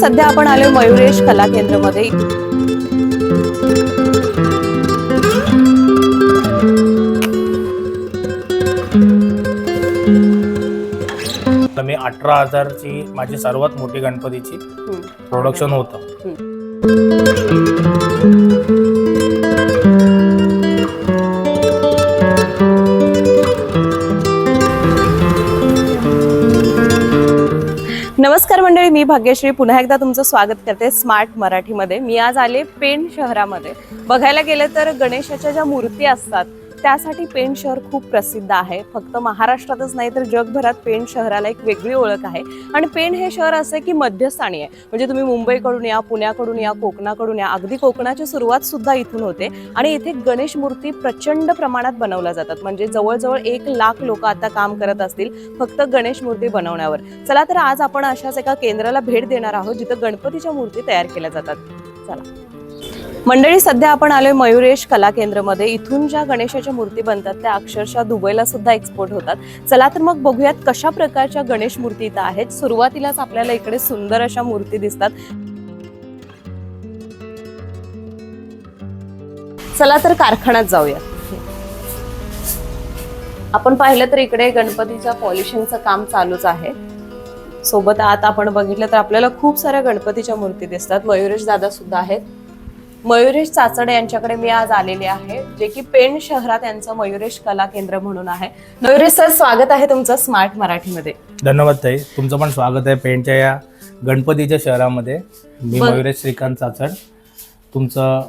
सध्या आपण आलोय मयुरेश कला केंद्रमध्ये. मी अठरा हजारची माझी सर्वात मोठी गणपतीची प्रोडक्शन होतं. मी भाग्यश्री पुन्हा एकदा तुमचं स्वागत करते स्मार्ट मराठीमध्ये. मी आज आले पेण शहरामध्ये. बघायला गेलं तर गणेशाच्या ज्या मूर्ती असतात त्यासाठी पेण शहर खूप प्रसिद्ध आहे. फक्त महाराष्ट्रातच नाही तर जगभरात पेण शहराला एक वेगळी ओळख आहे. आणि पेण हे शहर असं आहे की मध्यस्थानी आहे. म्हणजे तुम्ही मुंबईकडून या पुण्याकडून या कोकणाकडून या अगदी कोकणाची सुरुवात सुद्धा इथून होते. आणि इथे गणेश मूर्ती प्रचंड प्रमाणात बनवल्या जातात. म्हणजे जवळजवळ एक लाख लोक आता काम करत असतील फक्त गणेश मूर्ती बनवण्यावर. चला तर आज आपण अशाच एका केंद्राला भेट देणार आहोत जिथं गणपतीच्या मूर्ती तयार केल्या जातात. चला. मंडळी सध्या आपण आलोय मयुरेश कला केंद्रमध्ये. इथून ज्या गणेशाच्या मूर्ती बनतात त्या अक्षरशः दुबईला सुद्धा एक्सपोर्ट होतात. चला तर मग बघूयात कशा प्रकारच्या गणेश मूर्ती इथं आहेत. सुरुवातीलाच आपल्याला इकडे सुंदर अशा मूर्ती दिसतात. चला तर कारखान्यात जाऊया आपण पाहिलं तर इकडे गणपतीच्या पॉलिशिंगचं काम चालूच आहे. सोबत आता आपण बघितलं तर आपल्याला खूप साऱ्या गणपतीच्या मूर्ती दिसतात. मयुरेश दादा सुद्धा आहेत. मयुरेश चाचडे यांच्याकडे मी आज आलेले आहे जे की पेण शहरात यांचं मयुरेश कला केंद्र म्हणून आहे. मयुरेश सर स्वागत आहे तुमचं स्मार्ट मराठीमध्ये. धन्यवाद ताई. तुमचं पण स्वागत आहे पेणच्या या गणपतीच्या शहरामध्ये. मी. मयुरेश श्रीकांत चाचड तुमचं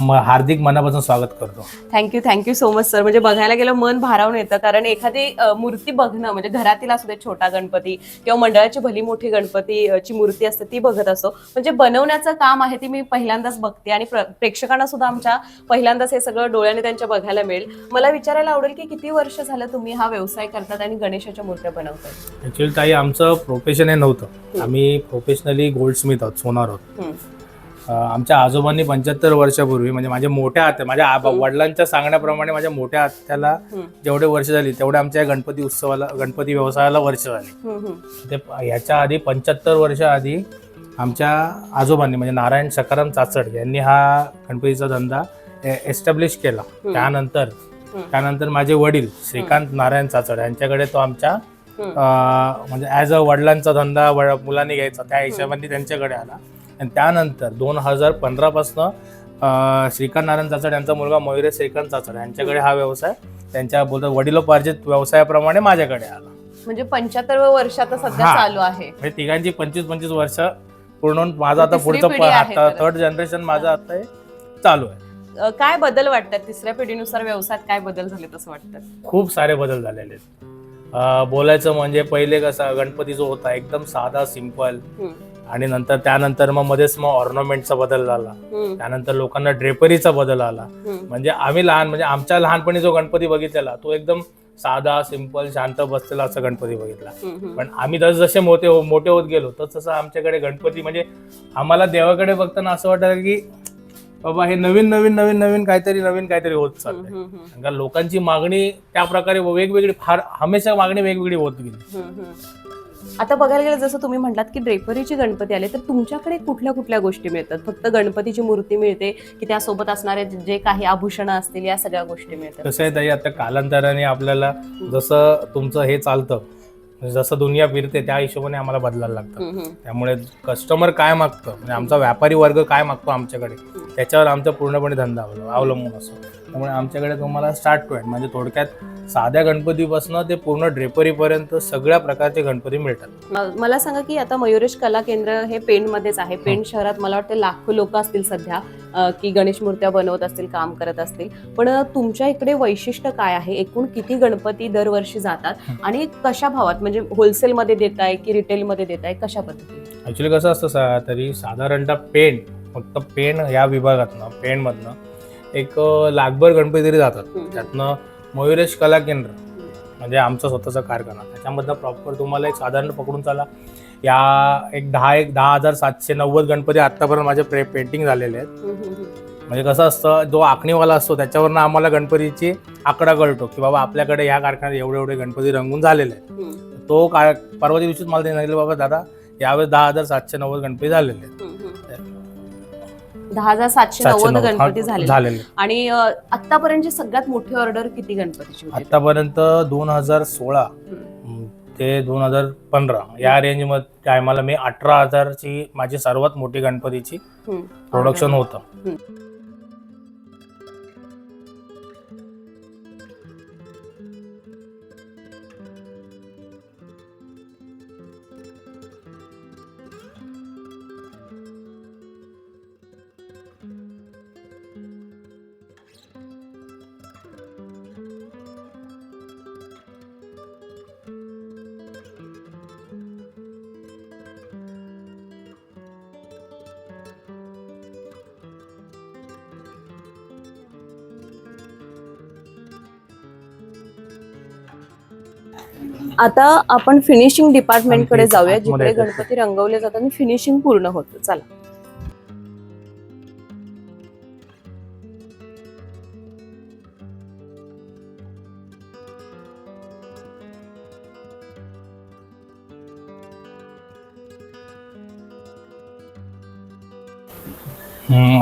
म- हार्दिक मनापासून स्वागत करतो. Thank you thank you so much sir म्हणजे बघायला गेलं मन भारावून येतं कारण एखादी अ, मूर्ती बघणं म्हणजे घरातील असू दे छोटा गणपती किंवा मंडळाची भली मोठी गणपती अ, ची मूर्ती असते ती बघत असतो म्हणजे बनवण्याचं काम आहे ती मी पहिल्यांदाच बघते आणि प्र- प्रेक्षकांना सुद्धा आमच्या पहिल्यांदाच हे सगळं डोळ्याने त्यांच्या बघायला मिळेल. मला विचारायला आवडेल की किती वर्ष झालं तुम्ही हा व्यवसाय करतात आणि गणेशाच्या मूर्त्या बनवतात ॲक्च्युली ताई आमचं प्रोफेशन हे नव्हतं. आम्ही प्रोफेशनली गोल्ड स्मिथ आहोत सोनार आहोत. आमच्या आजोबांनी पंच्याहत्तर वर्षापूर्वी म्हणजे माझ्या मोठ्या आत्या माझ्या आबा वडिलांच्या सांगण्याप्रमाणे माझ्या मोठ्या आत्याला. जेवढे वर्ष झाली तेवढे आमच्या गणपती उत्सवाला गणपती व्यवसायाला वर्ष झाली. ते ह्याच्या आधी पंच्याहत्तर वर्ष आधी आमच्या आजोबांनी म्हणजे नारायण सकाराम चाचड यांनी हा गणपतीचा धंदा एस्टॅब्लिश केला. त्यानंतर. त्यानंतर माझे वडील श्रीकांत नारायण चाचड यांच्याकडे तो आमच्या म्हणजे ॲज अ वडिलांचा धंदा मुलांनी घ्यायचा त्या हिशोबाने त्यांच्याकडे आला. आणि त्यानंतर दोन हजार पंधरापासनं श्रीकांत नारायण चाचड यांचा मुलगा मयुरेश श्रीकांत चाचड यांच्याकडे हा व्यवसाय त्यांच्या बोलतात वडिलोपार्जित व्यवसायाप्रमाणे माझ्याकडे आला. म्हणजे पंच्याहत्तर वर्षात सध्या. चालू आहे. म्हणजे तिघांची पंचवीस पंचवीस वर्ष पूर्ण होऊन माझं आता पुढचं. थर्ड जनरेशन माझं आता चालू आहे. काय बदल वाटतात? तिसऱ्या पिढीनुसार व्यवसायात काय बदल झाले तसं वाटतं? खूप सारे बदल झालेले आहेत. बोलायचं म्हणजे पहिले कसा गणपती जो होता एकदम साधा सिंपल. आणि नंतर त्यानंतर मग मध्येच मग ऑर्नामेंटचा बदल झाला. त्यानंतर लोकांना ड्रेपरीचा बदल आला. म्हणजे आम्ही लहान म्हणजे आमच्या लहानपणी जो गणपती बघितलेला तो एकदम साधा सिंपल शांत बसलेला असा गणपती बघितला. पण आम्ही जस जसे मोठे हो- मोठे होत गेलो तस तसं आमच्याकडे गणपती म्हणजे आम्हाला देवाकडे बघताना असं वाटतं की बाबा हे नवीन नवीन नवीन नवीन काहीतरी नवीन काहीतरी होत चाललंय लोकांची मागणी त्या प्रकारे वेगवेगळी फार हमेशा मागणी वेगवेगळी होत गेली. आता बघायला गेलं जसं तुम्ही म्हटलात की ड्रेपरीचे गणपती आले तर तुमच्याकडे कुठल्या कुठल्या गोष्टी मिळतात? फक्त गणपतीची मूर्ती मिळते की त्यासोबत असणारे जे- जे काही आभूषणं असतील या सगळ्या गोष्टी मिळतात? कसं आहे ताई आता कालांतराने आपल्याला जसं तुमचं हे चालतं म्हणजे जसं दुनिया फिरते त्या हिशोबाने आम्हाला बदलायला लागतं. त्यामुळे कस्टमर काय मागतं? म्हणजे आमचा व्यापारी वर्ग काय मागतो आमच्याकडे? त्याच्यावर आमचा पूर्णपणे धंदा अवलंब- अवलंबून असतो. त्यामुळे आमच्याकडे तुम्हाला स्टार्ट टू एंड म्हणजे थोडक्यात साध्या गणपतीपासून ते पूर्ण ड्रेपरीपर्यंत सगळ्या प्रकारचे गणपती मिळतात. मला सांगा की आता मयुरेश कला केंद्र हे पेणमध्येच आहे. पेण शहरात मला वाटतं लाखो लोक असतील सध्या. की गणेश मूर्त्या बनवत असतील काम करत असतील. पण तुमच्या इकडे वैशिष्ट्य काय आहे? एकूण किती गणपती दरवर्षी जातात? आणि कशा भावात? म्हणजे होलसेलमध्ये देताय की रिटेलमध्ये देताय? कशा पद्धतीने? ॲक्च्युली कसं असतं सा तरी साधारणतः पेन फक्त पेन या विभागातनं पेनमधनं एक लाखभर गणपती तरी जातात. त्यातनं मयुरेश कला केंद्र म्हणजे आमचा स्वतःचा कारखाना. त्याच्यामधनं प्रॉपर तुम्हाला एक साधारण पकडून चाला. या एक दहा एक दहा हजार सातशे नव्वद गणपती आत्तापर्यंत माझे प्रे पेंटिंग झालेले आहेत. म्हणजे कसं असतं जो आखणीवाला असतो त्याच्यावरनं आम्हाला गणपतीची आकडा कळतो की बाबा आपल्याकडे या कारखान्यात एवढे एवढे गणपती रंगून झालेले आहेत. तो काय परवाच्या दिवशीच मला सांगितलं बाबा दादा यावेळेस दहा हजार सातशे नव्वद गणपती झालेले आहेत. दहा हजार सातशे नव्वद गणपती झालेले आणि आतापर्यंतची सगळ्यात मोठी ऑर्डर किती गणपतीची आतापर्यंत दोन हजार सोळा. ते दोन हजार पंधरा. या रेंजमध्ये टायमाला मी अठरा हजारची माझी सर्वात मोठी गणपतीची. प्रोडक्शन होतं. आता आपण फिनिशिंग डिपार्टमेंटकडे जाऊया जिकडे. गणपती रंगवले जातात आणि फिनिशिंग पूर्ण होतं. चला.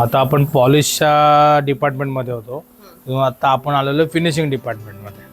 आता आपण पॉलिशच्या डिपार्टमेंटमध्ये होतो. आता आपण आलेलो फिनिशिंग डिपार्टमेंटमध्ये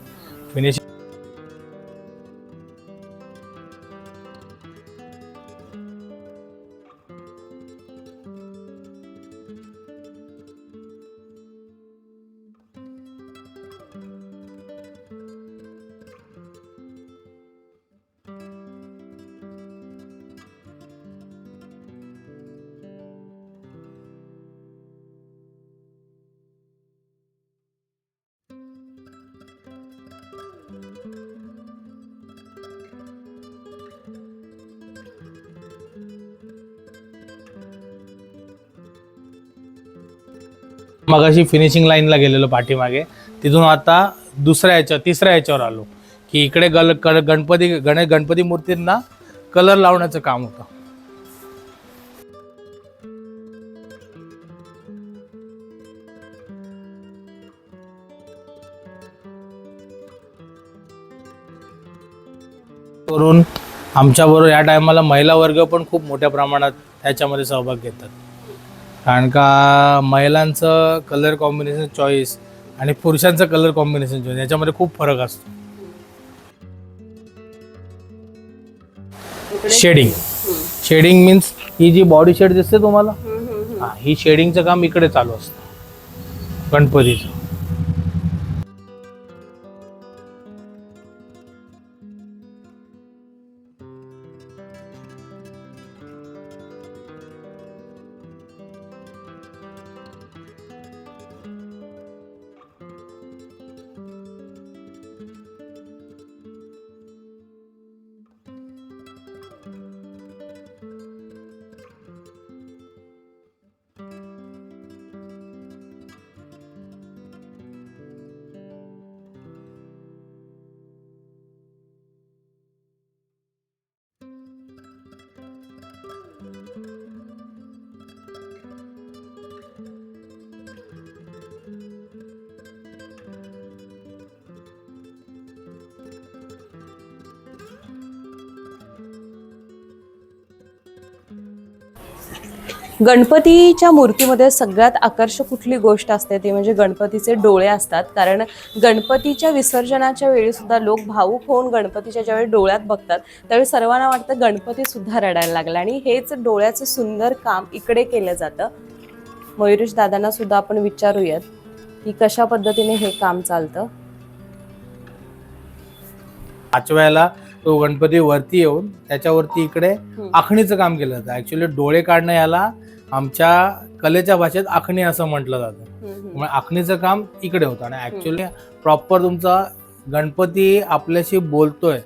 मगाशी फिनिशिंग लाईनला गेलेलो पाठीमागे. तिथून आता दुसऱ्या याच्या तिसऱ्या याच्यावर आलो. की इकडे गल गणपती गणेश गणपती मूर्तींना कलर लावण्याचं काम होतं. करून आमच्याबरोबर या टायमाला महिला वर्ग पण खूप मोठ्या प्रमाणात त्याच्यामध्ये सहभाग घेतात. कारण का महिलांचं कलर कॉम्बिनेशन चॉईस आणि पुरुषांचं कलर कॉम्बिनेशन चॉईस याच्यामध्ये खूप फरक असतो. शेडिंग शेडिंग मीन्स ही जी बॉडी शेड दिसते तुम्हाला हा ही शेडिंगचं काम इकडे चालू असतं. गणपतीचं. गणपतीच्या मूर्तीमध्ये सगळ्यात आकर्षक कुठली गोष्ट असते ती म्हणजे गणपतीचे डोळे असतात. कारण गणपतीच्या विसर्जनाच्या वेळी सुद्धा लोक भावूक होऊन गणपतीच्या ज्यावेळी डोळ्यात बघतात त्यावेळी सर्वांना वाटतं गणपती सुद्धा रडायला लागला. आणि हेच डोळ्याचं सुंदर काम इकडे केलं जातं. मयुरेश दादांना सुद्धा आपण विचारूयात की कशा पद्धतीने हे काम चालतं. पाचव्याला तो गणपती वरती येऊन त्याच्यावरती इकडे आखणीचं काम केलं जातं. ऍक्च्युली डोळे काढणं याला आमच्या कलेच्या भाषेत आखणी असं म्हटलं जातं. त्यामुळे आखणीचं काम इकडे होतं. आणि ऍक्च्युली प्रॉपर तुमचा गणपती आपल्याशी बोलतोय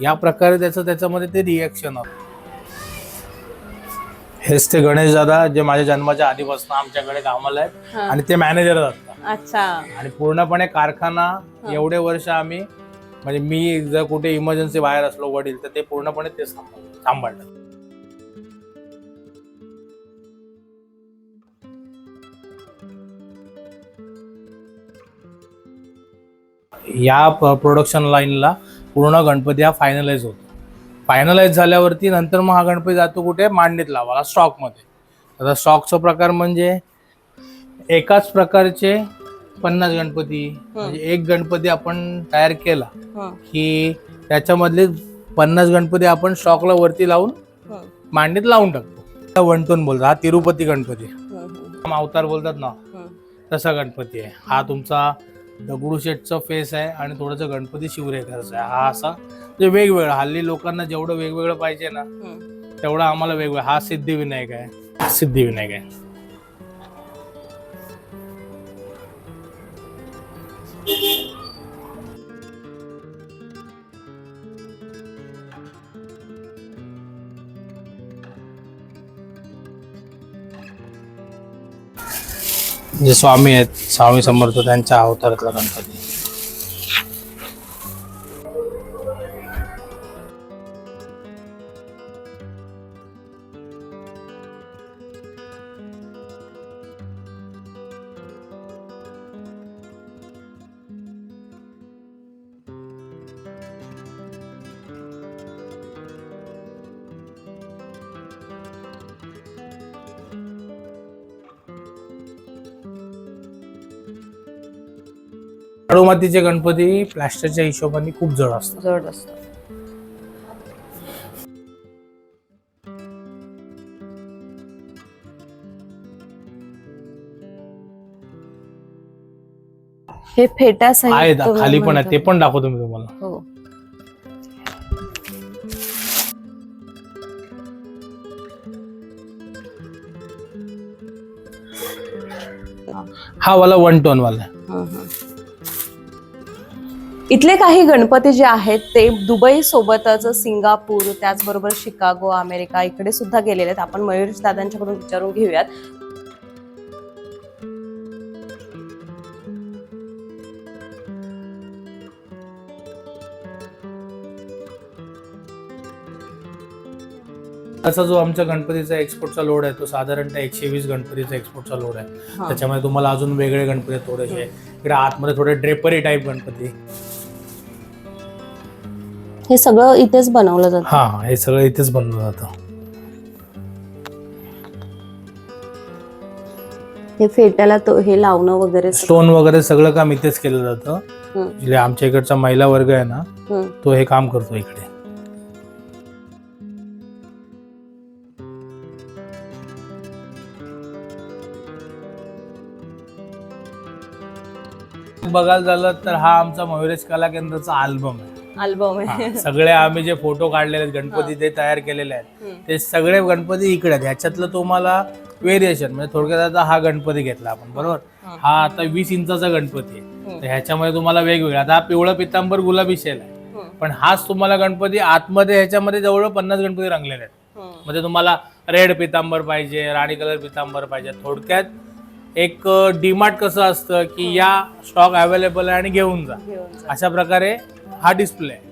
या प्रकारे त्याचं त्याच्यामध्ये ते रिएक्शन होतं. हेच ते गणेश दादा जे माझ्या जन्माच्या आधीपासून आमच्याकडे कामाला आहेत आणि ते मॅनेजर असतात अच्छा. आणि पूर्णपणे कारखाना एवढे वर्ष आम्ही म्हणजे मी जर कुठे इमर्जन्सी बाहेर असलो वडील तर ते पूर्णपणे ते सांभाळ- सांभाळतात. या प्रोडक्शन लाईनला पूर्ण गणपती हा फायनलाइज होतो. फायनलाइज झाल्यावरती नंतर मग हा गणपती जातो कुठे? मांडणीत लावायला स्टॉकमध्ये आता स्टॉकचा प्रकार म्हणजे एकाच प्रकारचे पन्नास गणपती म्हणजे एक गणपती आपण तयार केला की त्याच्यामधले पन्नास गणपती आपण स्टॉकला वरती लावून मांडीत लावून टाकतो. वन टोन बोलतात हा तिरुपती गणपती. अवतार बोलतात ना. तसा गणपती आहे. हा तुमचा दगडूशेठचा फेस आहे आणि थोडंसं गणपती शिवरेकरचा आहे. हा असा म्हणजे वेगवेगळा. हल्ली लोकांना जेवढं वेगवेगळं पाहिजे ना. तेवढं आम्हाला वेगवेगळं. हा सिद्धिविनायक आहे. हा सिद्धिविनायक आहे. जे स्वामी आहेत स्वामी समर्थ त्यांच्या अवतारातला गणपती. शाडू मातीचे गणपती प्लॅस्टरच्या हिशोबाने खूप जड असतात जड असतं हे आहेत तुम्ही खाली पण आहे ते. पण दाखवतो मी तुम्हाला हो हा वाला वन टोन वाला आहे. हं, हं. इथले काही गणपती जे आहेत ते दुबई सोबतच सिंगापूर त्याचबरोबर शिकागो अमेरिका इकडे सुद्धा गेलेले आहेत. आपण मयुरेश दादांच्याकडून विचारून घेऊयात. त्याचा जो आमच्या गणपतीचा एक्सपोर्टचा लोड आहे तो साधारणतः एकशे वीस गणपतीचा एक्सपोर्टचा लोड आहे. त्याच्यामध्ये तुम्हाला अजून वेगळे गणपती थोडेसे इकडे आतमध्ये थोडे ड्रेपरी टाईप गणपती. हे सगळं इथेच बनवलं जातं. हा हा, सगळं इथेच बनवलं जातं. हे फेट्याला तो हे लावणं वगैरे सगळं. स्टोन वगैरे सगळं काम इथेच केलं जातं. हं, जे आमच्या इकडचा महिला वर्ग आहे ना हं. तो हे काम करतो इकडे. बघायला झालं तर हा आमचा मयुरेश कला केंद्राचा अल्बम आहे. अल्बम आहे हा, सगळे आम्ही जे फोटो काढलेले आहेत गणपती ते तयार केलेले आहेत. ते सगळे गणपती इकडे आहेत. ह्याच्यातलं तुम्हाला व्हेरिएशन म्हणजे थोडक्यात आता हा गणपती घेतला आपण बरोबर? हं. आता वीस इंचाचा गणपती आहे. तर ह्याच्यामध्ये तुम्हाला वेगवेगळा आता हा पिवळा पितांबर गुलाबी शेल आहे. पण हाच तुम्हाला गणपती आतमध्ये ह्याच्यामध्ये जवळ पन्नास गणपती रंगलेले आहेत. म्हणजे तुम्हाला रेड पितांबर पाहिजे राणी कलर पितांबर पाहिजे. थोडक्यात एक डीमार्ट कसं असतं की या स्टॉक अवेलेबल आहे आणि घेऊन जा. घेऊन जा. अशा प्रकारे हा डिस्प्ले आहे.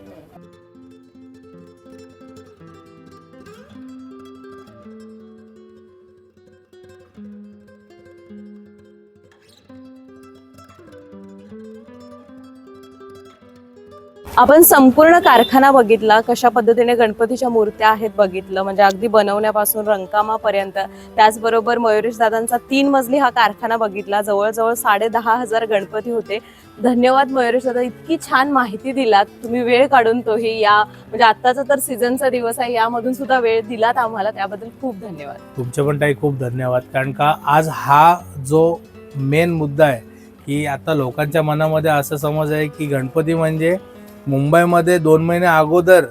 आपण संपूर्ण कारखाना बघितला कशा पद्धतीने गणपतीच्या मूर्त्या आहेत बघितलं म्हणजे अगदी बनवण्यापासून रंकामापर्यंत त्याचबरोबर मयुरेश दादांचा तीन मजली हा कारखाना बघितला जवळजवळ साडे दहा हजार गणपती होते. धन्यवाद मयुरेश दादा इतकी छान माहिती दिलात. तुम्ही वेळ काढून तोही या म्हणजे आत्ताचा तर सीझनचा दिवस आहे यामधून सुद्धा वेळ दिलात आम्हाला त्याबद्दल खूप धन्यवाद. तुमचे पण ताई खूप धन्यवाद. कारण का आज हा जो मेन मुद्दा आहे की आता लोकांच्या मनामध्ये असं समज आहे की गणपती म्हणजे मुंबईमध्ये दोन महिने अगोदर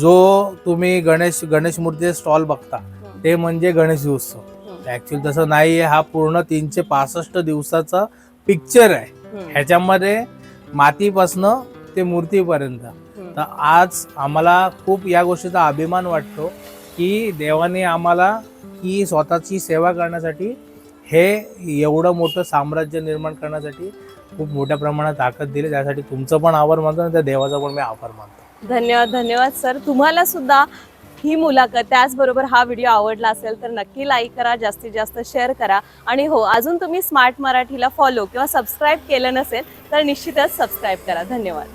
जो तुम्ही गणेश गणेश मूर्तीचे स्टॉल बघता ते म्हणजे गणेश उत्सव. ऍक्च्युली तसं नाही आहे हा पूर्ण तीनशे पासष्ट दिवसाचा पिक्चर आहे. ह्याच्यामध्ये मातीपासनं ते मूर्तीपर्यंत. तर आज आम्हाला खूप या गोष्टीचा अभिमान वाटतो की देवाने आम्हाला ही स्वतःची सेवा करण्यासाठी हे एवढं मोठं साम्राज्य निर्माण करण्यासाठी खूप मोठ्या प्रमाणात ताकद दिली. त्यासाठी तुमचं पण आभार मानतो आणि त्या देवाचा पण मी आभार मानतो. धन्यवाद धन्यवाद सर. तुम्हाला सुद्धा ही मुलाखत त्याचबरोबर हा व्हिडिओ आवडला असेल तर नक्की लाईक करा जास्तीत जास्त शेअर करा. आणि हो अजून तुम्ही स्मार्ट मराठीला फॉलो किंवा सबस्क्राईब केलं नसेल तर निश्चितच सबस्क्राईब करा. धन्यवाद.